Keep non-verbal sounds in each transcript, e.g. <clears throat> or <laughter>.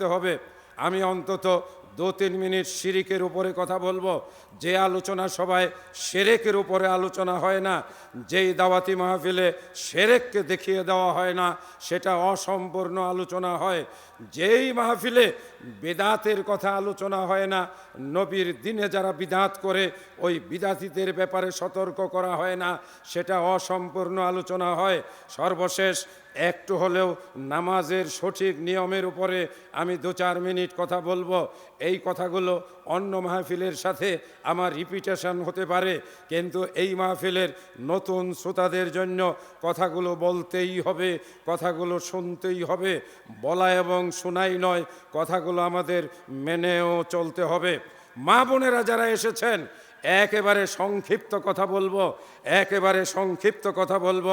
থাকতে হবে। আমি অন্তত দু তিন মিনিট শিরিকের উপরে কথা বলব। যে আলোচনা সবাই সেরেকের উপরে আলোচনা হয় না, যেই দাওয়াতি মাহফিলে সেরেককে দেখিয়ে দেওয়া হয় না, সেটা অসম্পূর্ণ আলোচনা হয়। যেই মাহফিলে বেদাতের কথা আলোচনা হয় না। নবীর দিনে যারা বিদাত করে, ওই বিদাতিদের ব্যাপারে সতর্ক করা হয় না। সেটা অসম্পূর্ণ আলোচনা হয়। সর্বশেষ, একটু হলেও নামাজের সঠিক নিয়মের উপরে আমি দু চার মিনিট কথা বলব। এই কথাগুলো অন্য মাহফিলের সাথে আমার রিপিটেশন হতে পারে, কিন্তু এই মাহফিলের নতুন শ্রোতাদের জন্য কথাগুলো বলতেই হবে, কথাগুলো শুনতেই হবে, বলা এবং শোনাই নয়, কথাগুলো আমাদের মেনেও চলতে হবে। মা বোনেরা যারা এসেছেন, একেবারে সংক্ষিপ্ত কথা বলব, একেবারে সংক্ষিপ্ত কথা বলব।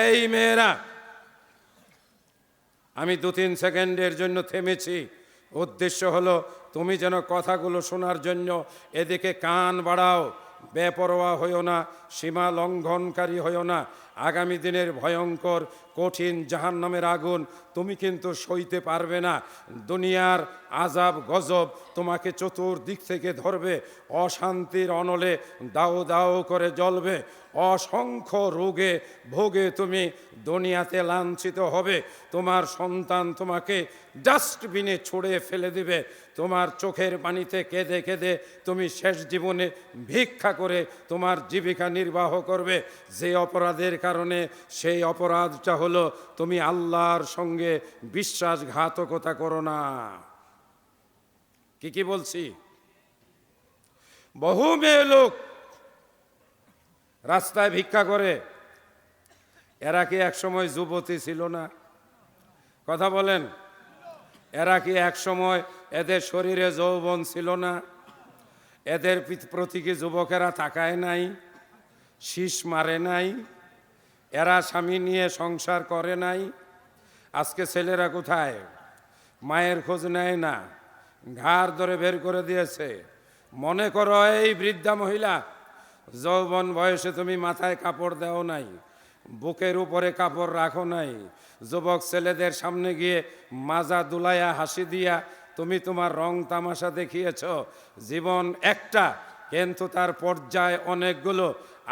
এই মেয়েরা, আমি দু তিন সেকেন্ডের জন্য থেমেছি। উদ্দেশ্য হলো তুমি যেন কথাগুলো শোনার জন্য এদিকে কান বাড়াও। বেপরোয়া হইও না, সীমা লঙ্ঘনকারী হইও না। আগামী দিনের ভয়ঙ্কর, কঠিন জাহান নামের আগুন তুমি কিন্তু সইতে পারবে না। দুনিয়ার আজাব গজব তোমাকে চতুর্দিক থেকে ধরবে, অশান্তির অনলে দাও দাও করে জ্বলবে, অসংখ্য রোগে ভোগে তুমি দুনিয়াতে লাঞ্ছিত হবে। তোমার সন্তান তোমাকে ডাস্টবিনে ছুঁড়ে ফেলে দিবে, তোমার চোখের পানিতে কেঁদে কেঁদে তুমি শেষ জীবনে ভিক্ষা করে তোমার জীবিকা নির্বাহ করবে। যে অপরাধের কারণে সেই অপরাধটা হলো তুমি আল্লাহর সঙ্গে বিশ্বাসঘাতকতা করো না। কি কি বলছি? বহু মেয়ে লোক রাস্তায় ভিক্ষা করে। এরা কি একসময় যুবতী ছিল না? কথা বলেন। এরা কি একসময় এদের শরীরে যৌবন ছিল না? এদের পিত- প্রতি কি যুবকেরা তাকায় নাই? শীষ মারে নাই? এরা স্বামী নিয়ে সংসার করে নাই। আজকে ছেলেরা কোথায়? মায়ের খোঁজ নেয় না। ঘাড় ধরে বের করে দিয়েছে। মনে করো এই বৃদ্ধা মহিলা, যৌবন বয়সে তুমি মাথায় কাপড় দেও নাই, বুকের উপরে কাপড় রাখো নাই। যুবক ছেলেদের সামনে গিয়ে মাজা দুলাইয়া হাসি দিয়া, তুমি তোমার রং তামাশা দেখিয়েছ। জীবন একটা, কিন্তু তার পর্যায় অনেকগুলো।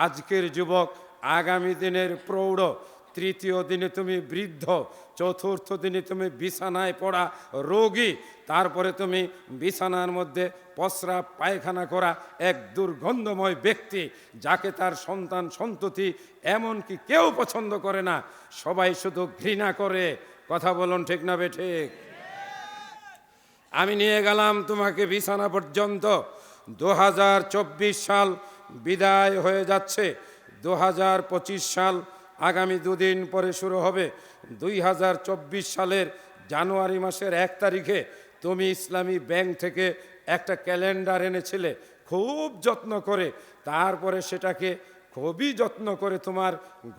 আজকের যুবক আগামী দিনের প্রৌঢ়, তৃতীয় দিনে তুমি বৃদ্ধ, চতুর্থ দিনে তুমি বিছানায় পড়া রোগী, তারপরে তুমি বিছানার মধ্যে পসরা, পায়খানা করা এক দুর্গন্ধময় ব্যক্তি যাকে তার সন্তান সন্ততি এমনকি কেউ পছন্দ করে না। সবাই শুধু ঘৃণা করে। কথা বলুন ঠিক না ঠিক? আমি নিয়ে গেলাম তোমাকে বিছানা পর্যন্ত। দু হাজার চব্বিশ সাল বিদায় হয়ে যাচ্ছে। দু হাজার পঁচিশ সাল আগামী দুদিন পরে শুরু হবে। দুই হাজার চব্বিশ সালের জানুয়ারি মাসের এক তারিখে তুমি ইসলামী ব্যাংক থেকে একটা ক্যালেন্ডার এনেছিলে খুব যত্ন করে। তারপরে সেটাকে খুবই যত্ন করে তোমার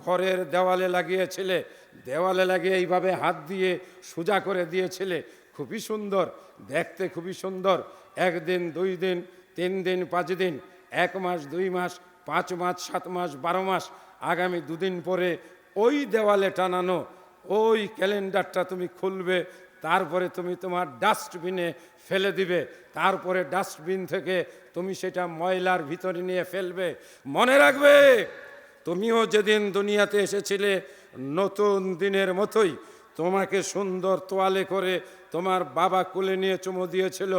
ঘরের দেওয়ালে লাগিয়েছিলে। দেওয়ালে লাগিয়ে এইভাবে হাত দিয়ে সোজা করে দিয়েছিলে। খুবই সুন্দর, দেখতে খুবই সুন্দর। একদিন, দুই দিন, তিন দিন, পাঁচ দিন, এক মাস, দুই মাস পাঁচ মাস, সাত মাস, বারো মাস, আগামী দুদিন পরে ওই দেওয়ালে টানানো, ওই ক্যালেন্ডারটা তুমি খুলবে, তারপরে তুমি তোমার ডাস্টবিনে ফেলে দিবে, তারপরে ডাস্টবিন থেকে তুমি সেটা ময়লার ভিতরে নিয়ে ফেলবে। মনে রাখবে, তুমিও যেদিন দুনিয়াতে এসেছিলে, নতুন দিনের মতোই তোমাকে সুন্দর তোয়ালে করে তোমার বাবা কোলে নিয়ে চুমো দিয়েছিল,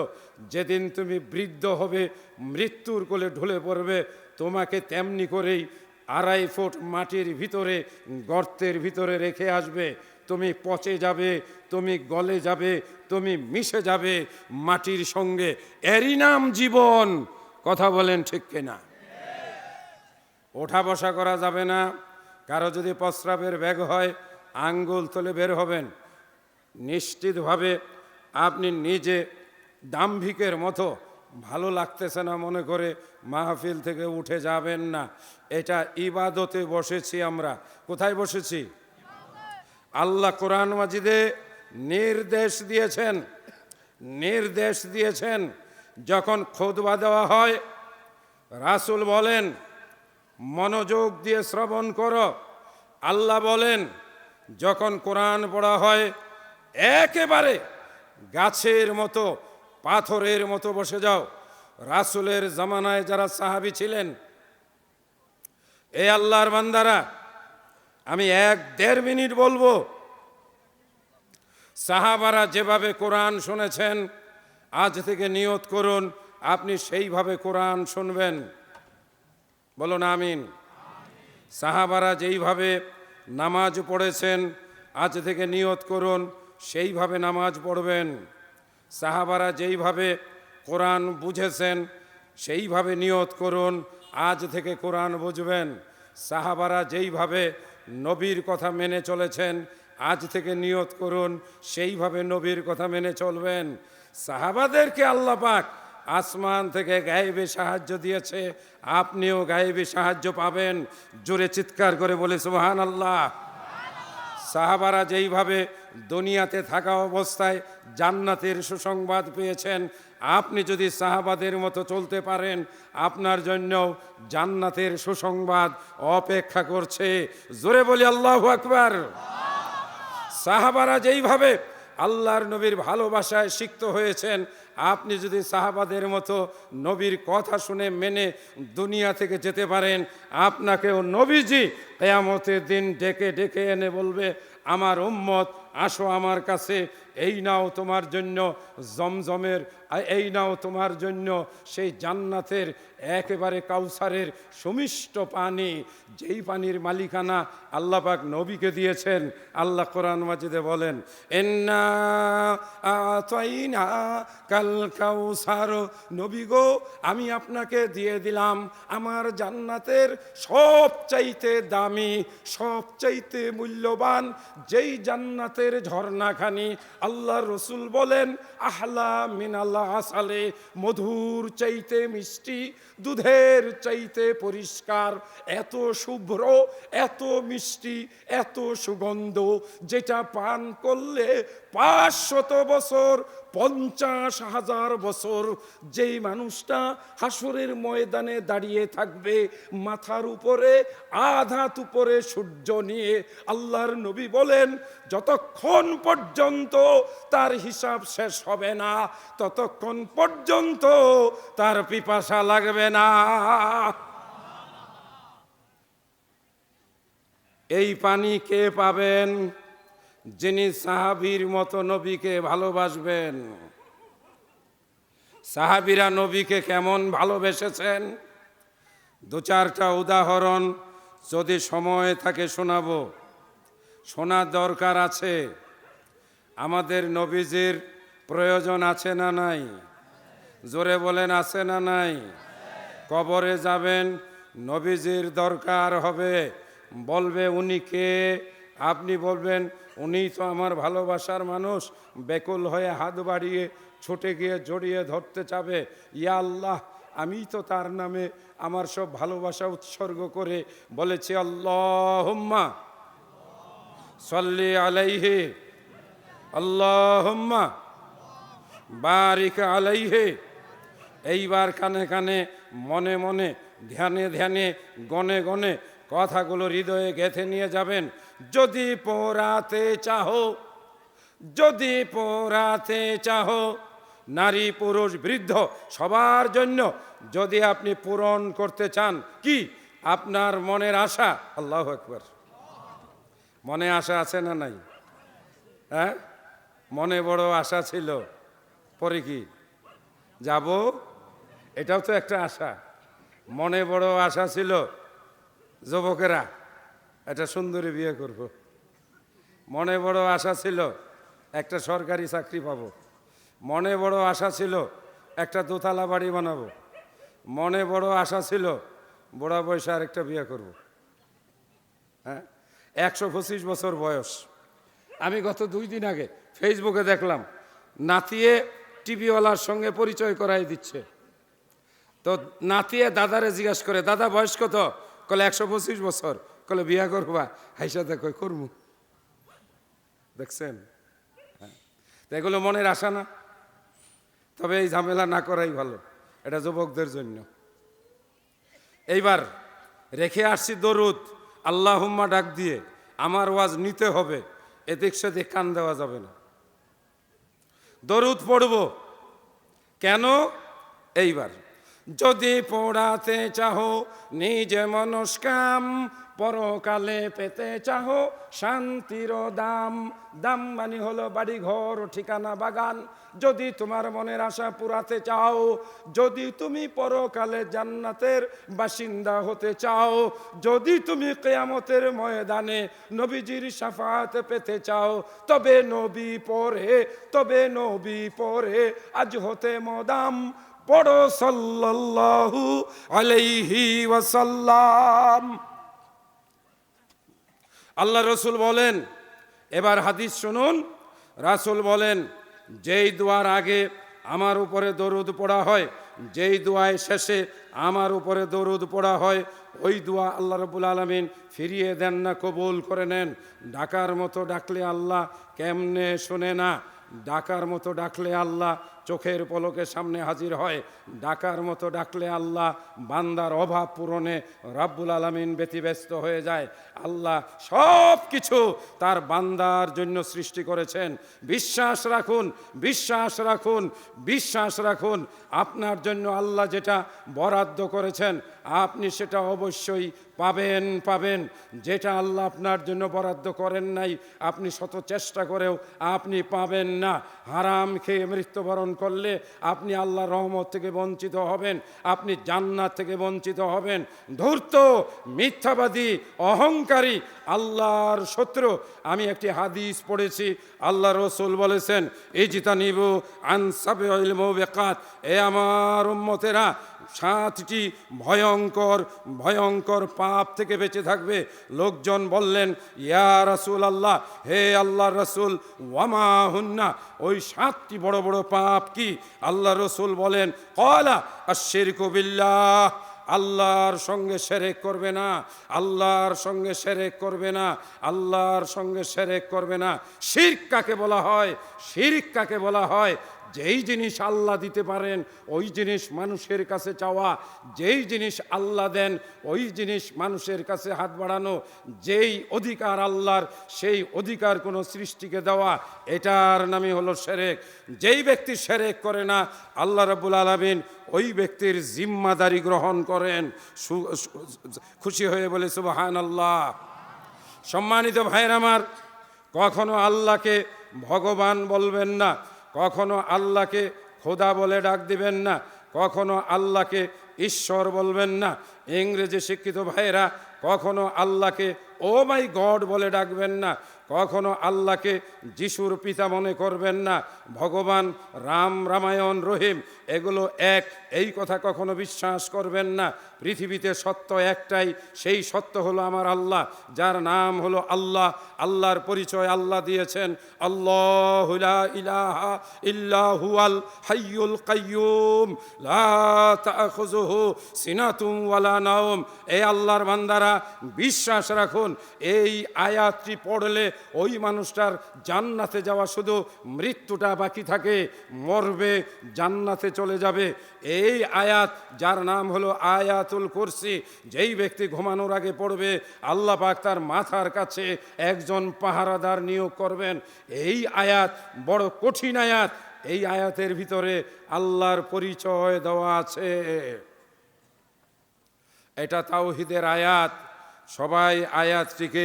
যেদিন তুমি বৃদ্ধ হবে, মৃত্যুর কোলে ঢলে পড়বে তোমাকে তেমনি করেই আড়াই ফুট মাটির ভিতরে, গর্তের ভিতরে রেখে আসবে। তুমি পচে যাবে, তুমি গলে যাবে, তুমি মিশে যাবে মাটির সঙ্গে। এরই নাম জীবন। কথা বলেন ঠিক কিনা? ওঠা বসা করা যাবে না। কারও যদি প্রস্রাবের ব্যাগ হয়, আঙ্গুল তুলে বের হবেন। নিশ্চিতভাবে আপনি নিজে দাম্ভিকের মতো ভালো লাগতেছে না মনে করে মাহফিল থেকে উঠে যাবেন না। এটা ইবাদতে বসেছি আমরা। কোথায় বসেছি? আল্লাহ কোরআন মাজিদে নির্দেশ দিয়েছেন। নির্দেশ দিয়েছেন। যখন খোদবা দেওয়া হয়, রাসূল বলেন, মনোযোগ দিয়ে শ্রবণ করো। আল্লাহ বলেন, যখন কোরআন পড়া হয়, একেবারে গাছের মতো পাথরের মতো বসে যাও। রাসুলের জামানায় যারা সাহাবি ছিলেন, এ আল্লাহর বান্দারা, আমি এক দেড় মিনিট বলব, সাহাবারা যেভাবে কোরআন শুনেছেন, আজ থেকে নিয়ত করুন, আপনি সেইভাবে কোরআন শুনবেন। বলুন আমিন। সাহাবারা যেইভাবে নামাজ পড়েছেন, আজ থেকে নিয়ত করুন, সেইভাবে নামাজ পড়বেন। সাহাবারা যেইভাবে কোরআন বুঝেছেন, সেইভাবে নিয়ত করুন, আজ থেকে কোরআন বুঝবেন। সাহাবারা যেইভাবে নবীর কথা মেনে চলেছেন, আজ থেকে নিয়ত করুন, সেইভাবে নবীর কথা মেনে চলবেন। সাহাবাদেরকে আল্লাহ পাক আসমান থেকে গায়েবে সাহায্য দিয়েছে, আপনিও গায়েবে সাহায্য পাবেন। জোরে চিৎকার করে বলে সুবহান আল্লাহ সাহাবারা যেইভাবে দুনিয়াতে থাকা অবস্থায় জান্নাতের সুসংবাদ পেয়েছেন। আপনি যদি সাহাবাদের মতো চলতে পারেন, আপনার জন্য জান্নাতের সুসংবাদ অপেক্ষা করছে। জোরে বলি, আল্লাহ আকবার। সাহাবারা যেইভাবে আল্লাহর নবীর ভালোবাসায় সিক্ত হয়েছেন, আপনি যদি সাহাবাদের মতো নবীর কথা শুনে মেনে দুনিয়া থেকে যেতে পারেন, আপনাকেও নবীজি কেয়ামতের দিন ডেকে ডেকে এনে বলবে, আমার উম্মত আসো আমার কাছে এই নাও তোমার জন্য জমজমের এই নাও তোমার জন্য সেই জান্নাতের একেবারে কাউসারের সুমিষ্ট পানি, যেই পানির মালিকানা আল্লাহ পাক নবীকে দিয়েছেন। আল্লাহ কোরআন মাজিদে বলেন এন্না কাল কাউসার। নবী গো, আমি আপনাকে দিয়ে দিলাম আমার জান্নাতের সবচাইতে দামি, সবচাইতে মূল্যবান যেই জান্নাতের ঝর্ণাখানি আল্লাহ রসুল বলেন, আহলা মিনাল্লা আসালে, মধুর চাইতে মিষ্টি, দুধের চাইতে পরিষ্কার, এত শুভ্র, এত মিষ্টি, এত সুগন্ধ, যেটা পান করলে পাঁচশত বছর, পঞ্চাশ হাজার বছর যেই মানুষটা হাসরের ময়দানে দাঁড়িয়ে থাকবে, মাথার উপরে আধাত উপরে সূর্য নিয়ে আল্লাহর নবী বলেন, যতক্ষণ পর্যন্ত তার হিসাব শেষ হবে না, ততক্ষণ পর্যন্ত তার পিপাসা লাগবে না। এই পানি কে পাবেন? যিনি সাহাবীর মতো নবীকে ভালোবাসবেন, সাহাবিরা নবীকে কেমন ভালোবেসেছেন? দু চারটা উদাহরণ যদি সময় থাকে শোনাব। শোনার দরকার আছে। আমাদের নবীজির প্রয়োজন আছে না নাই? জোরে বলেন, আছে না নাই? কবরে যাবেন, নবীজির দরকার হবে। বলবে উনি কে? আপনি বলবেন উনি তো আমার ভালোবাসার মানুষ, বেকুল হয়ে হাত বাড়িয়ে ছুটে গিয়ে জড়িয়ে ধরতে চাবে। ইয়া আল্লাহ, আমি তো তার নামে আমার সব ভালোবাসা উৎসর্গ করে বলেছি আল্লাহ সল্লি আলাইহে, আল্লাহুম্মা বারিক আলাইহে। এইবার কানে কানে, মনে মনে, ধ্যানে ধ্যানে, গনে গনে কথাগুলো হৃদয়ে গেথে নিয়ে যাবেন। যদি পোড়াতে চাহো, যদি পোড়াতে চাহো, নারী, পুরুষ, বৃদ্ধ, সবার জন্য যদি আপনি পূরণ করতে চান, কি? আপনার মনের আশা? আল্লাহ একবার মনে আশা আছে না নাই? হ্যাঁ? মনে বড় আশা ছিল। পরে কি? যাব? এটাও তো একটা আশা। মনে বড় আশা ছিল। যুবকেরা, একটা সুন্দরী বিয়ে করব। মনে বড় আশা ছিল একটা সরকারি চাকরি পাবো। মনে বড় আশা ছিল একটা দোতলা বাড়ি বানাবো। মনে বড় আশা ছিল বুড়া বয়সে আরেকটা বিয়ে করব। হ্যাঁ? একশো পঁচিশ বছর বয়স। আমি গত দুই দিন আগে ফেসবুকে দেখলাম, নাতিয়ে টিভিওয়ালার সঙ্গে পরিচয় করাই দিচ্ছে। তো নাতিয়ে দাদারে জিজ্ঞাসা করে, দাদা, বয়স কত? কলে একশো পঁচিশ বছর, কলে বিয়া করবা, হাইসা দেখো করমু। দেখছেন? হ্যাঁ। এগুলো মনের আশা না? তবে এই ঝামেলা না করাই ভালো, এটা যুবকদের জন্য। এইবার রেখে আসছি দরুদ, আল্লাহুম্মা ডাক দিয়ে, আমার ওয়াজ নিতে হবে, এদিক সেদিক কান দেওয়া যাবে না। দরুদ পড়ব, কেন? এইবার। যদি পড়াতে চাহো, নিজে মনস্কাম পরকালে পেতে চাহো। শান্তির দাম দাম মানে হলো বাড়ি ঘর ঠিকানা, বাগান। যদি তোমার মনের আশা পুরাতে চাও, যদি তুমি পরকালে জান্নাতের বাসিন্দা হতে চাও, যদি তুমি কেয়ামতের ময়দানে নবীজির সাফাত পেতে চাও, তবে নবী পরে, তবে নবী পরে, আজ হতে মদাম পড়ো সাল্লাল্লাহু আলাইহি ওয়াসাল্লাম। আল্লাহ রসুল বলেন, এবার হাদিস শুনুন। রাসুল বলেন, যেই দোয়ার আগে আমার উপরে দরুদ পড়া হয়, যেই দোয়ায় শেষে আমার উপরে দরুদ পড়া হয়, ওই দোয়া আল্লাহ রবুল আলমিন ফিরিয়ে দেন না, কবুল করে নেন। ডাকার মতো ডাকলে আল্লাহ কেমনে শোনে না? ডাকার মতো ডাকলে আল্লাহ চোখের পলকের সামনে হাজির হয়। ডাকার মতো ডাকলে আল্লাহ বান্দার অভাব পূরণে রাব্বুল আলমিন ব্যতিব্যস্ত হয়ে যায়। আল্লাহ সব কিছু তার বান্দার জন্য সৃষ্টি করেছেন। বিশ্বাস রাখুন বিশ্বাস রাখুন বিশ্বাস রাখুন। আপনার জন্য আল্লাহ যেটা বরাদ্দ করেছেন, আপনি সেটা অবশ্যই পাবেন পাবেন। যেটা আল্লাহ আপনার জন্য বরাদ্দ করেন নাই, আপনি শত চেষ্টা করেও আপনি পাবেন না। হারাম খেয়ে মৃত্যুবরণ করলে আপনি আল্লাহ রহমত থেকে বঞ্চিত হবেন, আপনি জান্নাত থেকে বঞ্চিত হবেন। ধূর্ত, মিথ্যাবাদী, অহংকারী, আল্লাহর শত্রু। আমি একটি হাদিস পড়েছি, আল্লাহ রসুল বলেছেন এই জিতা নিব আনসাবে বেকাত এ আমার উম্মতেরা সাতটি ভয়ঙ্কর ভয়ঙ্কর পাপ থেকে বেঁচে থাকবে। লোকজন বললেন, ইয়া রাসুল আল্লাহ হে আল্লাহ রসুল, ওয়ামা হুন্না, ওই সাতটি বড় বড় পাপ কি? আল্লাহ রসুল বলেন কলা আশের কবিল্লাহ আল্লাহর সঙ্গে সেরেক করবে না, আল্লাহর সঙ্গে সেরেক করবে না, আল্লাহর সঙ্গে সেরেক করবে না। শির কাকে বলা হয়? শিরিক কাকে বলা হয়? যেই জিনিস আল্লাহ দিতে পারেন, ওই জিনিস মানুষের কাছে চাওয়া। যেই জিনিস আল্লাহ দেন, ওই জিনিস মানুষের কাছে হাত বাড়ানো। যেই অধিকার আল্লাহর, সেই অধিকার কোনো সৃষ্টিকে দেওয়া, এটার নামই হলো সেরেক। যেই ব্যক্তি সেরেক করে না, আল্লাহ রাবুল আলমিন ওই ব্যক্তির জিম্মাদারি গ্রহণ করেন। খুশি হয়ে বলে সুবাহান আল্লাহ সম্মানিত ভাইয়ের আমার, কখনো আল্লাহকে ভগবান বলবেন না। কখনো আল্লাহকে খোদা বলে ডাক দিবেন না, কখনো আল্লাহকে ঈশ্বর বলবেন না। ইংরেজি শিক্ষিত ভাইয়েরা, কখনো আল্লাহকে ও মাই গড বলে ডাকবেন না। কখনো আল্লাহকে যিশুর পিতা মনে করবেন না। ভগবান রাম রামায়ণ রহিম, এগুলো এক, এই কথা কখনো বিশ্বাস করবেন না। পৃথিবীতে সত্য একটাই, সেই সত্য হলো আমার আল্লাহ, যার নাম হলো আল্লাহ। আল্লাহর পরিচয় আল্লাহ দিয়েছেন। আল্লাহ ইলাহা ইল্লাহু আল হাইয়ুল এই আল্লাহর বান্দারা, বিশ্বাস রাখুন, এই আয়াতটি পড়লে ওই মানুষটার জান্নাতে যাওয়া শুধু মৃত্যুটা বাকি থাকে, মরবে, জান্নাতে চলে যাবে। এই আয়াত, যার নাম হলো আয়াতুল কুরসি, যেই ব্যক্তি ঘুমানোর আগে পড়বে, আল্লাহ পাক তার মাথার কাছে একজন পাহারাদার নিয়োগ করবেন। এই আয়াত বড় কঠিন আয়াত। এই আয়াতের ভিতরে আল্লাহর পরিচয় দেওয়া আছে। এটা তাওহিদের আয়াত। সবাই আয়াতটিকে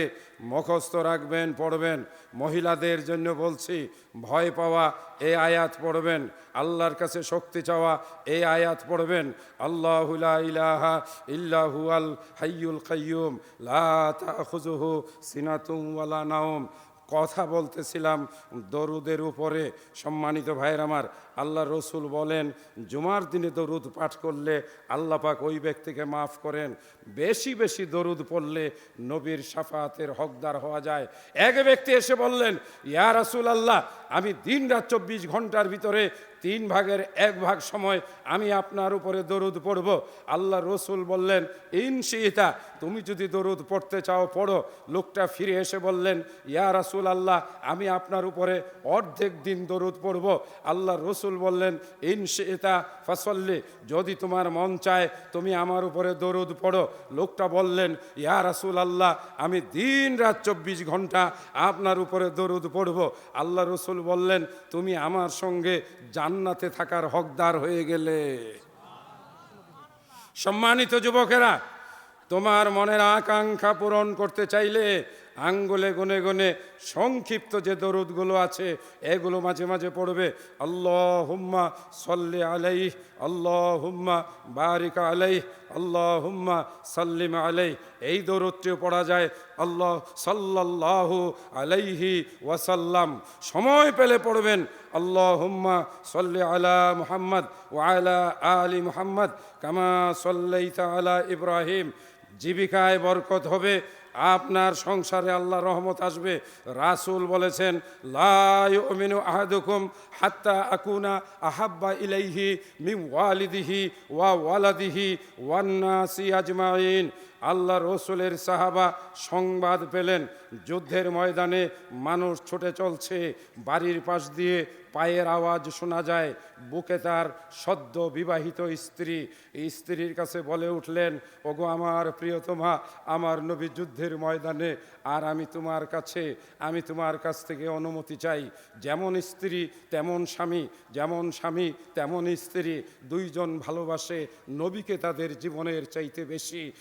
মুখস্থ রাখবেন, পড়বেন। মহিলাদের জন্য বলছি, ভয় পাওয়া, এ আয়াত পড়বেন। আল্লাহর কাছে শক্তি চাওয়া, এ আয়াত পড়বেন। আল্লাহ ইলাহা ইল্লাহু আল হাইয়ুল কাইয়ুম, লা ওয়ালা নাওম। কথা বলতেছিলাম দরুদের উপরে, সম্মানিত ভাইয়ের আমার। আল্লাহ রসুল বলেন, জুমার দিনে দরুদ পাঠ করলে আল্লাহ পাক ওই ব্যক্তিকে মাফ করেন। বেশি বেশি দরুদ পড়লে নবীর সাফাতের হকদার হওয়া যায়। এক ব্যক্তি এসে বললেন, ইয়া রাসুল আল্লাহ আমি দিন রাত চব্বিশ ঘণ্টার ভিতরে তিন ভাগের এক ভাগ সময় আমি আপনার উপরে দরুদ পড়ব। আল্লাহ রসুল বললেন ইনশিতা তুমি যদি দরুদ পড়তে চাও, পড়ো। লোকটা ফিরে এসে বললেন, ইয়া রাসুল আল্লাহ আমি আপনার উপরে অর্ধেক দিন দরুদ পড়ব। আল্লাহ রসুল বললেন ইনশেতা ফসল্লি, যদি তোমার মন চায়, তুমি আমার উপরে দরুদ পড়ো। লোকটা বললেন, ইয়া রাসুল আল্লাহ আমি দিন রাত চব্বিশ ঘণ্টা আপনার উপরে দরুদ পড়ব। আল্লাহ রসুল বললেন, তুমি আমার সঙ্গে জান্নাতে থাকার হকদার হয়ে গেলে। সম্মানিত যুবকেরা, তোমার মনের আকাঙ্ক্ষা পূরণ করতে চাইলে আঙ্গুলে গুনে গুনে সংক্ষিপ্ত যে দরুদগুলো আছে, এগুলো মাঝে মাঝে পড়বে আল্লাহ হুম্মা সল্লি আলাই আল্লাহ হুম্মা বারিকা আলাই আল্লাহ হুম্মা সাল্লিম আলাই এই দরুদটিও পড়া যায়, আল্লাহ সাল্লাল্লাহু আলাইহি ওয়াসাল্লাম। সময় পেলে পড়বেন আল্লাহ হুম্মা সল্লি আলা মুহাম্মদ ও ওয়ালা আলী মুহাম্মদ কামা সল্লাইতা আলা ইব্রাহিম। জীবিকায় বরকত হবে আপনার সংসারে আল্লাহ রহমত আসবে। রাসুল বলেছেন লাইমিনু আহাদুকুম হাত্তা আকুনা আহাব্বা ইলাইহি মিম ওয়ালিদিহি ওয়া ওয়ালাদিহি ওয়ান্নাসি আজমাইন। আল্লাহ রসুলের সাহাবা সংবাদ পেলেন। যুদ্ধের ময়দানে মানুষ ছুটে চলছে। বাড়ির পাশ দিয়ে পায়ের আওয়াজ শোনা যায়। বুকে তার সদ্য বিবাহিত স্ত্রী। স্ত্রীর কাছে বলে উঠলেন, ওগো আমার প্রিয়তমা, আমার নবী যুদ্ধের ময়দানে, আর আমি তোমার কাছে, আমি তোমার কাছ থেকে অনুমতি চাই। যেমন স্ত্রী, তেমন স্বামী, যেমন স্বামী, তেমন স্ত্রী। দুইজন ভালোবাসে নবীকে তাদের জীবনের চাইতে বেশি।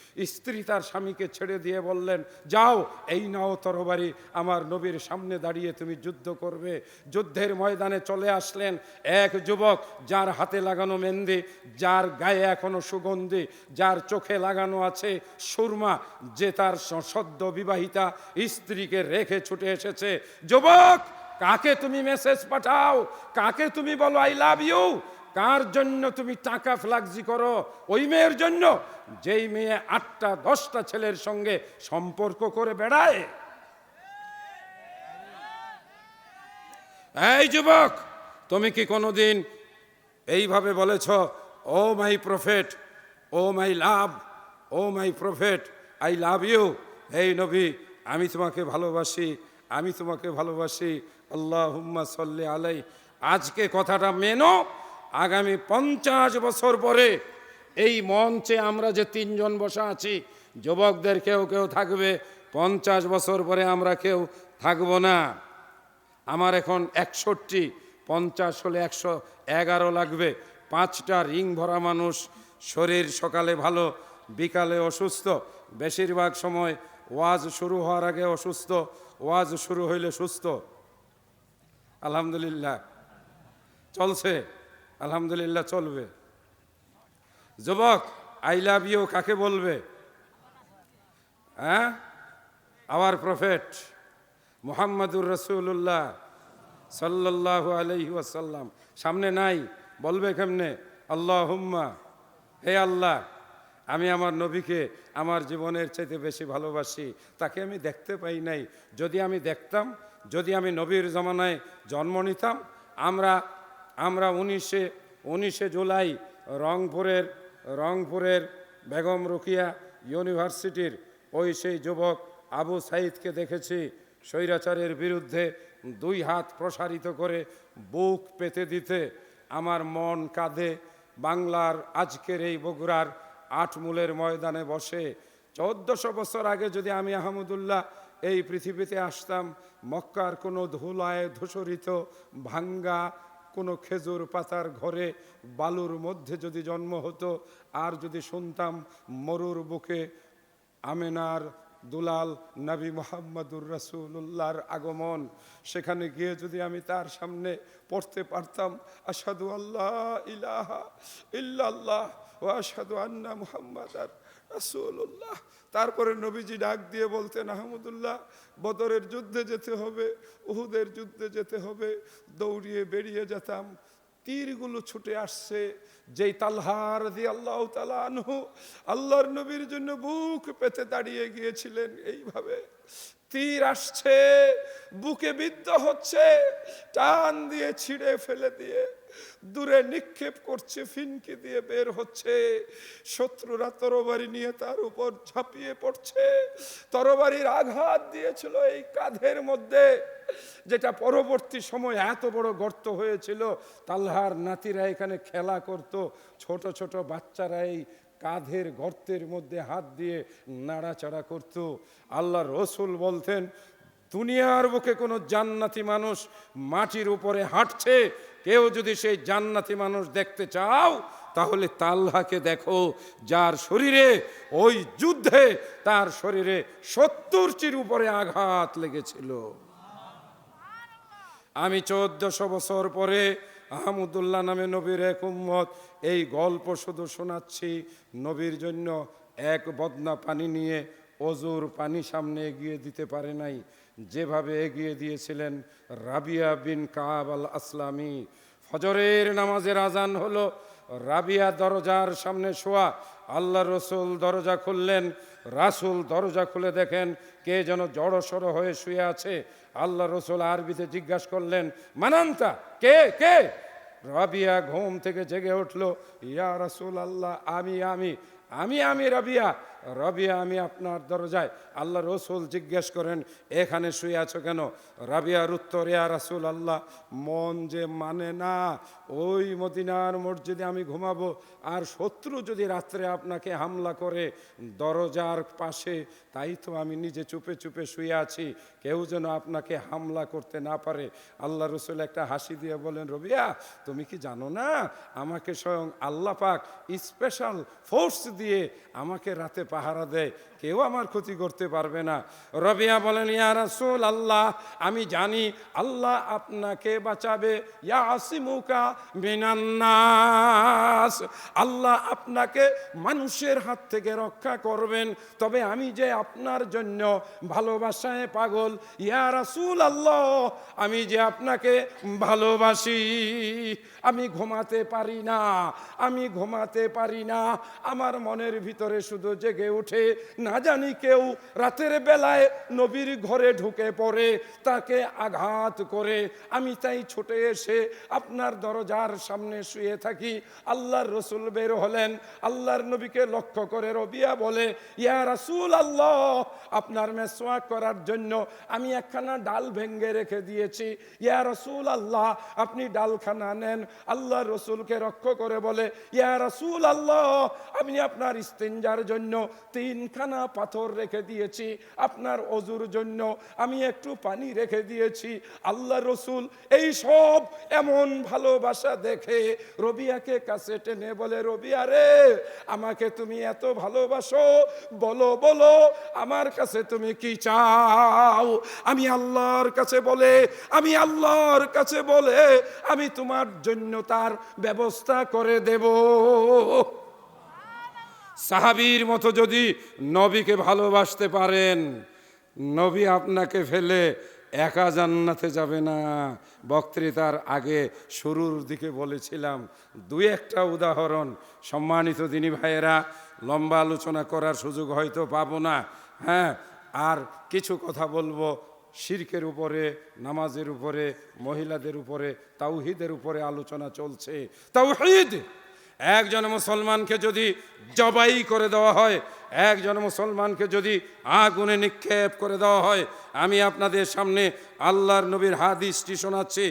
স্ত্রী তার স্বামীকে ছেড়ে দিয়ে বললেন, যাও, এই নাও তরবারি, আমার নবীর সামনে দাঁড়িয়ে তুমি যুদ্ধ করবে। যুদ্ধের ময়দানে চলে আসলেন এক যুবক, যার হাতে লাগানো মেহেন্দি, যার গায়ে এখনও সুগন্ধি, যার চোখে লাগানো আছে সুরমা, যে তার সদ্য বিবাহিতা স্ত্রীকে রেখে ছুটে এসেছে। যুবক, কাকে তুমি মেসেজ পাঠাও? কাকে তুমি বলো আই লাভ ইউ কার জন্য তুমি টাকা ফ্লাক্সি করো? ওই মেয়ের জন্য। যেই মেয়ে আটটা, দশটা ছেলের সঙ্গে সম্পর্ক করে বেড়ায়। এই যুবক, তুমি কি কোনোদিন এইভাবে বলেছ, ও my prophet, oh my love, oh my prophet, I love you এই নবী, আমি তোমাকে ভালোবাসি, আমি তোমাকে ভালোবাসি। আল্লাহ সাল্লি আলাই আজকে কথাটা মেনো আগামী পঞ্চাশ বছর পরে এই মঞ্চে আমরা যে তিনজন বসা আছি, যুবকদের কেউ কেউ থাকবে, পঞ্চাশ বছর পরে আমরা কেউ থাকব না। আমার এখন একষট্টি, পঞ্চাশ হলে একশো এগারো লাগবে। পাঁচটা রিং ভরা মানুষ, শরীর সকালে ভালো, বিকালে অসুস্থ। বেশিরভাগ সময় ওয়াজ শুরু হওয়ার আগে অসুস্থ, ওয়াজ শুরু হইলে সুস্থ। আলহামদুলিল্লাহ। চলছে। আলহামদুলিল্লাহ চলবে। যুবক আই লাভ ইউ কাকে বলবে? হ্যাঁ? আওয়ার প্রফেট মোহাম্মদুর রসুল্লাহ সাল্লাল্লাহু আলাইহি ওয়াসাল্লাম। সামনে নাই, বলবে কেমনে? আল্লাহ হুম্মা হে আল্লাহ, আমি আমার নবীকে আমার জীবনের চাইতে বেশি ভালোবাসি, তাকে আমি দেখতে পাই নাই। যদি আমি দেখতাম, যদি আমি নবীর জমানায় জন্ম নিতাম, আমরা আমরা উনিশে উনিশে জুলাই রংপুরের রংপুরের বেগম রুকিয়া ইউনিভার্সিটির ওই সেই যুবক আবু সাইদকে দেখেছি স্বৈরাচারের বিরুদ্ধে দুই হাত প্রসারিত করে বুক পেতে দিতে। আমার মন কাঁধে বাংলার আজকের এই বগুড়ার আটমূলের ময়দানে বসে। চোদ্দশো বছর আগে যদি আমি আহমদুল্লাহ এই পৃথিবীতে আসতাম, মক্কার কোনো ধুলায় ধূসরিত ভাঙ্গা কোনো খেজুর পাতার ঘরে বালুর মধ্যে যদি জন্ম হতো, আর যদি শুনতাম মরুর বুকে আমেনার দুলাল নবী মোহাম্মদুর রসুল্লাহর আগমন, সেখানে গিয়ে যদি আমি তার সামনে পড়তে পারতাম আসাদু আল্লাহ ইলাহা ইল্লাল্লাহ ও আসাদু আন্না মুহাম্মদ আর রসুল্লাহ তারপরে নবীজি ডাক দিয়ে বলতেন, আহমদুল্লাহ, বদরের যুদ্ধে যেতে হবে, উহুদের যুদ্ধে যেতে হবে, দৌড়িয়ে বেরিয়ে যেতাম। তীরগুলো ছুটে আসছে, যেই তালহার দিয়ে আল্লাহ তালা আনহু আল্লাহর নবীর জন্য বুক পেতে দাঁড়িয়ে গিয়েছিলেন। এইভাবে তীর আসছে, বুকে বিদ্ধ হচ্ছে, টান দিয়ে ছিঁড়ে ফেলে দিয়ে দূরে নিক্ষেপ করছে, ফিনকি দিয়ে বের হচ্ছে। শত্রুরা তরবারি নিয়ে তার উপর ঝাঁপিয়ে পড়ছে। তরবারির আঘাত দিয়েছিল এই কাঁধের মধ্যে, যেটা পরবর্তী সময় এত বড় গর্ত হয়েছিল। তাল্লাহার নাতিরা এখানে খেলা করত। ছোট ছোট বাচ্চারা এই কাঁধের গর্তের মধ্যে হাত দিয়ে নাড়াচাড়া করত। আল্লাহ রসুল বলতেন দুনিয়ার বুকে কোনো জান্নাতি মানুষ মাটির উপরে হাঁটছে, কেউ যদি সেই জান্নাতি মানুষ দেখতে চাও, তাহলে তাল্লাকে দেখো, যার শরীরে ওই যুদ্ধে তার শরীরে সত্তরটির উপরে আঘাত লেগেছিল। আমি চোদ্দশো বছর পরে আহমদুল্লাহ নামে নবীর এক উম্মত এই গল্প শুধু শোনাচ্ছি, নবীর জন্য এক বদনা পানি নিয়ে অজুর পানি সামনে এগিয়ে দিতে পারে নাই। যেভাবে এগিয়ে দিয়েছিলেন রাবিয়া বিন কাব আল আসলামী ফজরের নামাজের আজান হলো, রাবিয়া দরজার সামনে শোয়া, আল্লাহ রসুল দরজা খুললেন, রাসুল দরজা খুলে দেখেন কে যেন জড়ো সড়ো হয়ে শুয়ে আছে। আল্লাহ রসুল আরবিতে জিজ্ঞাসা করলেন, মানান্তা, কে কে? রাবিয়া ঘুম থেকে জেগে উঠল, ইয়া রাসুল আল্লাহ আমি আমি আমি আমি রাবিয়া রাবিয়া আমি আপনার দরজায় আল্লাহ রসুল জিজ্ঞেস করেন, এখানে শুয়ে আছো কেন? রাবিয়ার উত্তর, ইয়া রাসুল আল্লাহ মন যে মানে না, ওই মদিনার মসজিদে আমি ঘুমাবো। আর শত্রু যদি রাত্রে আপনাকে হামলা করে দরজার পাশে, তাই তো আমি নিজে চুপে চুপে শুয়ে আছি। কেউ যেন আপনাকে হামলা করতে না পারে। আল্লাহ রসুল একটা হাসি দিয়ে বলেন, রবিয়া, তুমি কি জানো না? আমাকে স্বয়ং আল্লাহ পাক স্পেশাল ফোর্স দিয়ে আমাকে রাতে পাহারা দেয়। কেউ আমার ক্ষতি করতে পারবে না। রবিয়া বলেন, ইয়া রাসুল আল্লাহ, আমি জানি আল্লাহ আপনাকে বাঁচাবে। ইয়া আসিমুকা মিনান্নাস আল্লাহ আপনাকে মানুষের হাত থেকে রক্ষা করবেন। তবে আমি যে আপনার জন্য ভালোবাসায় পাগল, ইয়া রাসুল আল্লাহ, আমি যে আপনাকে ভালোবাসি। আমি ঘুমাতে পারি না, আমি ঘুমাতে পারি না। আমার মনের ভিতরে শুধু জেগে উঠে, না জানি কেউ রাতের বেলায় নবীর ঘরে ঢুকে পড়ে, তাকে আঘাত করে। আমি তাই ছুটে এসে আপনার দরজার সামনে শুয়ে থাকি। আল্লাহর রসুল বের হলেন। আল্লাহর নবীকে লক্ষ্য করে রবিয়া বলে, ইয়া রাসূল আল্লাহ আপনার মেসোয়াক করার জন্য আমি একখানা ডাল ভেঙ্গে রেখে দিয়েছি। ইয়া রসুল আল্লাহ আপনি ডালখানা নেন। আল্লাহ রসুলকে রক্ষ করে বলে, ইয়া রসুল আল্লাহ আমি আপনার ইস্তেঞ্জার জন্য তিনখানা পাথর রেখে দিয়েছি আপনার অজুর জন্য। আমি একটু পানি রেখে দিয়েছি। আল্লাহ রসুল এই সব এমন ভালোবাসা দেখে রবিয়াকে কাছে টেনে বলে, রবিয়া রে, আমাকে তুমি এত ভালোবাসো। বলো বলো, আমার কাছে তুমি কি চাও? আমি আল্লাহর কাছে বলে, আমি আল্লাহর কাছে বলে, আমি তোমার জন্য তার ব্যবস্থা করে দেব। সাহাবীর মতো যদি নবীকে ভালোবাসতে পারেন, নবী আপনাকে ফেলে একা জান্নাতে যাবে না। বক্তৃতার আগে শুরুর দিকে বলেছিলাম দুই একটা উদাহরণ। সম্মানিত দিনী ভাইয়েরা, লম্বা আলোচনা করার সুযোগ হয়তো পাবো না হ্যাঁ? আর কিছু কথা বলব শিরকের উপরে, নামাজের উপরে, মহিলাদের উপরে, তাওহিদের উপরে আলোচনা চলছে। তাওহিদ! একজন মুসলমানকে যদি জবাই করে দেওয়া হয়, একজন মুসলমানকে যদি আগুনে নিক্ষেপ করে দেওয়া হয়, আমি আপনাদের সামনে আল্লাহর নবীর হাদিসটি শোনাচ্ছি।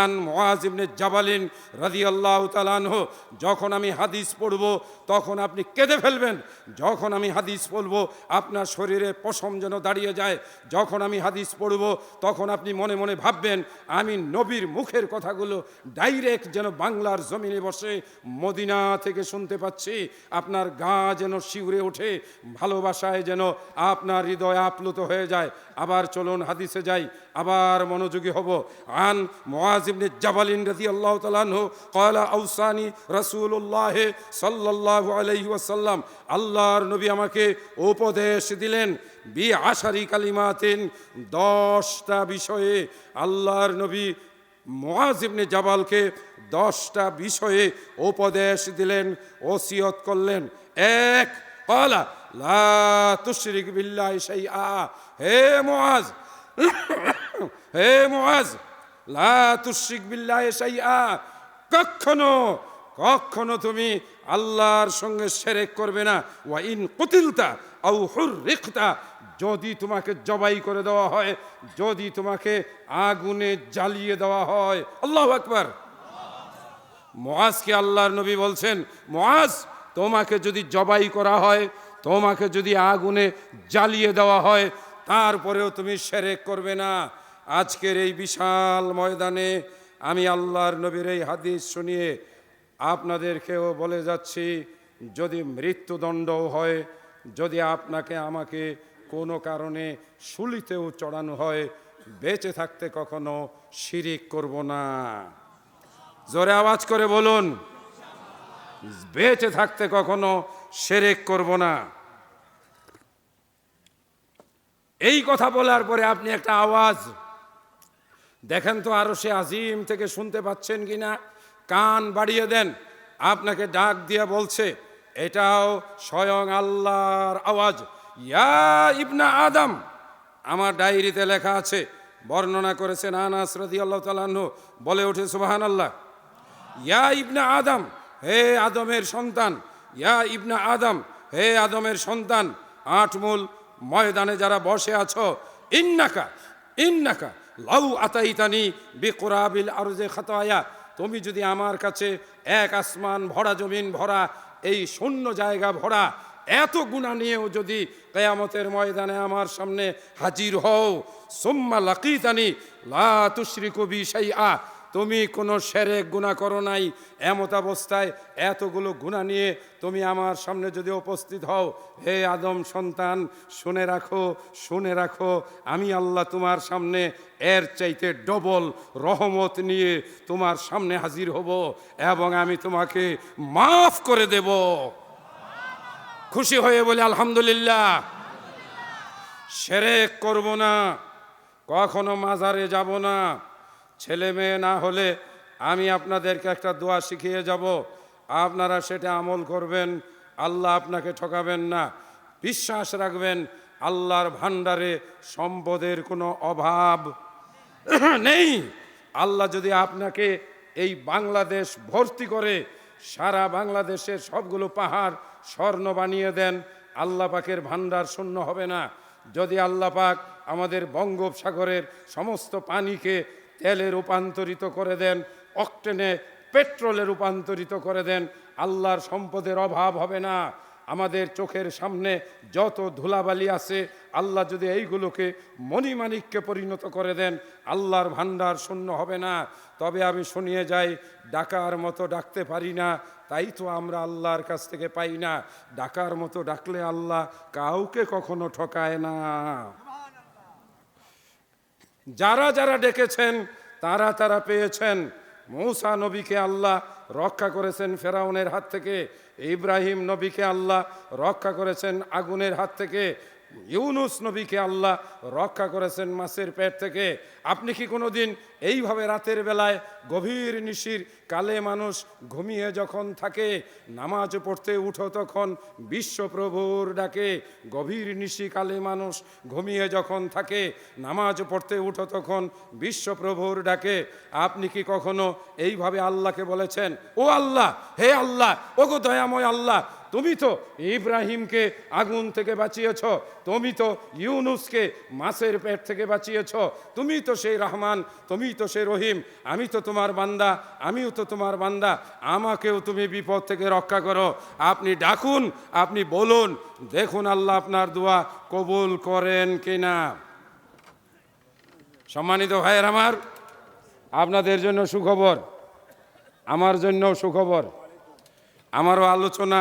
আন মোয়াজ ইবনে জাবালিন রাদিয়াল্লাহু তাআলাহ যখন আমি হাদিস পড়ব, তখন আপনি কেঁদে ফেলবেন। যখন আমি হাদিস পড়ব, আপনার শরীরে পশম যেন দাঁড়িয়ে যায়। যখন আমি হাদিস পড়ব, তখন আপনি মনে মনে ভাববেন, আমি নবীর মুখের কথাগুলো ডাইরেক্ট যেন বাংলার জমিনে বসে মদিনা থেকে শুনতে পাচ্ছি। আপনার গা যেন শিউরে ওঠে, ভালোবাসায় যেন আপনার হৃদয় আপ্লুত হয়ে যায়। আবার চলুন হাদিসে যাই, আবার মনোযোগী হব। আন মুআজিবনে জাবালিন রাদিয়াল্লাহু তাআলা আনহু ক্বালা আউসানি রাসূলুল্লাহ সাল্লাল্লাহু আলাইহি ওয়াসাল্লাম। আল্লাহর নবী আমাকে উপদেশ দিলেন, বি আশারি কালিমাতিন দশটা বিষয়ে। আল্লাহর নবী মোয়াজিবনে জাবালকে দশটা বিষয়ে উপদেশ দিলেন, ওসিয়ত করলেন। এক কলা লা তুশরিক বিল্লাহি শাইআ। হে মুআজ হে মুআজ, লা তুশরিক বিল্লাহি শাইআ, কখনো কখনো তুমি আল্লাহর সঙ্গে সেরেক করবে না। ওয়া ইন কুতিলতা আও হুররিকতা, যদি তোমাকে জবাই করে দেওয়া হয়, যদি তোমাকে আগুনে জ্বালিয়ে দেওয়া হয়। আল্লাহু আকবার। মোয়াজকে আল্লাহর নবী বলছেন মোয়াজ তোমাকে যদি জবাই করা হয়, তোমাকে যদি আগুনে জ্বালিয়ে দেওয়া হয়, তারপরেও তুমি সেরেক করবে না। আজকের এই বিশাল ময়দানে আমি আল্লাহর নবীর এই হাদিস শুনিয়ে আপনাদেরকেও বলে যাচ্ছি, যদি মৃত্যুদণ্ডও হয়, যদি আপনাকে আমাকে কোনো কারণে শুলিতেও চড়ানো হয়, বেঁচে থাকতে কখনো শিরিক করব না। জোরে আওয়াজ করে বলুন, বেঁচে থাকতে কখনো সেরেক করব না। এই কথা বলার পরে আপনি একটা আওয়াজ দেখেন তো আরও সে আজিম থেকে শুনতে পাচ্ছেন কিনা? কান বাড়িয়ে দেন। আপনাকে ডাক দিয়ে বলছে, এটাও স্বয়ং আল্লাহর আওয়াজ। ইয়া ইবনা আদম। আমার ডায়েরিতে লেখা আছে, বর্ণনা করেছেন আনাস রাদিয়াল্লাহু তাআলা আনহু। বলে ওঠে সুবহান আল্লাহ ইয়া ইবনা আদম, হে আদমের সন্তান। ইয়া ইবনা আদম, হে আদমের সন্তান। আটমূল ময়দানে যারা বসে আছো, ইন্নাকা ইন্নাকা। লাউ আতাইতানি আর আরজে খাতায়া। তুমি যদি আমার কাছে এক আসমান ভরা জমিন ভরা, এই শূন্য জায়গা ভরা, এত গুণা নিয়েও যদি কেয়ামতের ময়দানে আমার সামনে হাজির হও, সোম্মা লাকিতানি লা তুশ্রী কবি সাই শাইআ। তুমি কোনো সেরেক গুণা করো নাই, এমত অবস্থায় এতগুলো গুণা নিয়ে তুমি আমার সামনে যদি উপস্থিত হও, হে আদম সন্তান, শুনে রাখো শুনে রাখো, আমি আল্লাহ তোমার সামনে এর চাইতে ডবল রহমত নিয়ে তোমার সামনে হাজির হব এবং আমি তোমাকে মাফ করে দেব। খুশি হয়ে বলে, আলহামদুলিল্লাহ। সেরেক করব না, কখনো মাজারে যাব না ছেলে মেয়ে না হলে আমি আপনাদেরকে একটা দোয়া শিখিয়ে যাব। আপনারা সেটা আমল করবেন, আল্লাহ আপনাকে ঠকাবেন না। বিশ্বাস রাখবেন, আল্লাহর ভাণ্ডারে সম্পদের কোনো অভাব <clears throat> নেই। আল্লাহ যদি আপনাকে এই বাংলাদেশ ভর্তি করে, সারা বাংলাদেশের সবগুলো পাহাড়, স্বর্ণ বানিয়ে দেন, আল্লাহ পাকের ভাণ্ডার শূন্য হবে না। যদি আল্লাহ পাক আমাদের বঙ্গোপসাগরের সমস্ত পানিকে তেলে রূপান্তরিত করে দেন, অকটেনে পেট্রোলে রূপান্তরিত করে দেন, আল্লাহর সম্পদের অভাব হবে না। আমাদের চোখের সামনে যত ধুলাবালি আছে, আল্লাহ যদি এইগুলোকে মণিমাণিককে পরিণত করে দেন, আল্লাহর ভাণ্ডার শূন্য হবে না। তবে আমি শুনিয়ে যাই, ডাকার মতো ডাকতে পারি না, তাই তো আমরা আল্লাহর কাছ থেকে পাই না। ডাকার মতো ডাকলে আল্লাহ কাউকে কখনো ঠকায় না। যারা যারা ডেকেছেন, তারা তারা পেয়েছেন। মৌসা নবীকে আল্লাহ রক্ষা করেছেন ফেরাউনের হাত থেকে, ইব্রাহিম নবীকে আল্লাহ রক্ষা করেছেন আগুনের হাত থেকে ইউনুস নবীকে আল্লাহ রক্ষা করেছেন মাছের পেট থেকে। আপনি কি কোনোদিন এইভাবে রাতের বেলায় গভীর নিশির কালে মানুষ ঘুমিয়ে যখন থাকে, নামাজ পড়তে উঠো তখন বিশ্বপ্রভুর ডাকে গভীর নিশি কালে মানুষ ঘুমিয়ে যখন থাকে, নামাজ পড়তে উঠো তখন বিশ্বপ্রভুর ডাকে। আপনি কি কখনো এইভাবে আল্লাহকে বলেছেন, ও আল্লাহ, হে আল্লাহ ও গো দয়াময় আল্লাহ তুমি তো ইব্রাহিমকে আগুন থেকে বাঁচিয়েছ, তুমি তো ইউনুসকে মাছের পেট থেকে বাঁচিয়েছ, তুমি তো সেই রহমান, তুমি তো সেই রহিম, আমি তো তোমার বান্দা, আমিও তো তোমার বান্দা, আমাকেও তুমি বিপদ থেকে রক্ষা করো। আপনি ডাকুন, আপনি বলুন, দেখুন আল্লাহ আপনার দোয়া কবুল করেন কিনা। সম্মানিত ভাইয়ের আমার, আপনাদের জন্য সুখবর, আমার জন্য সুখবর, আমারও আলোচনা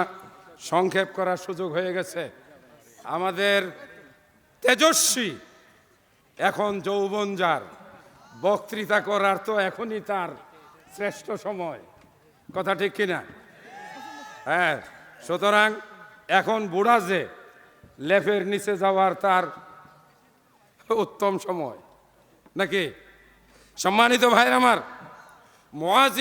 সংক্ষেপ করার সুযোগ হয়ে গেছে। আমাদের তেজস্বী, এখন যৌবন যার, বক্তৃতা করার তো এখনই তার শ্রেষ্ঠ সময়। কথা ঠিক কিনা হ্যাঁ সুতরাং এখন বুড়া যে লেফের নিচে যাওয়ার তার উত্তম সময়। নাকি? সম্মানিত ভাইয়ের আমার, মহাজি